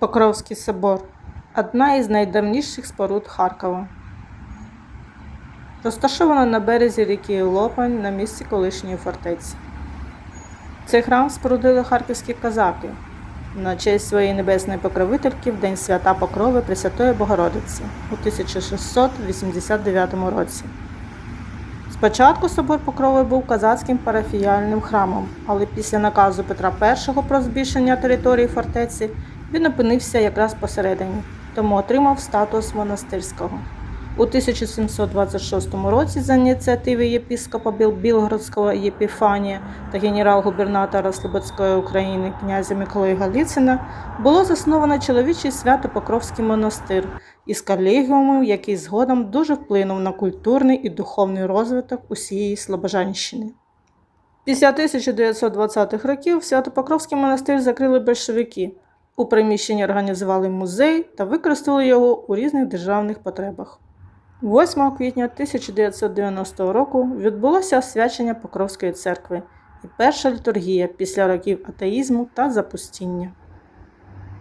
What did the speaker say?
Покровський собор одна із найдавніших споруд Харкова. Розташована на березі ріки Лопань на місці колишньої фортеці. Цей храм спорудили харківські козаки на честь своєї небесної покровительки в День свята Покрови Пресвятої Богородиці у 1689 році. Спочатку собор Покрови був казацьким парафіяльним храмом, але після наказу Петра І про збільшення території фортеці він опинився якраз посередині, тому отримав статус монастирського. У 1726 році за ініціативи єпіскопа Білгородського Єпіфанія та генерал-губернатора Слободської України князя Миколая Галіцина було засновано чоловічий свято-Покровський монастир із колегіумом, який згодом дуже вплинув на культурний і духовний розвиток усієї Слобожанщини. Після 1920-х років Свято-Покровський монастир закрили большевики. У приміщенні організували музей та використали його у різних державних потребах. 8 квітня 1990 року відбулося освячення Покровської церкви і перша літургія після років атеїзму та запустіння.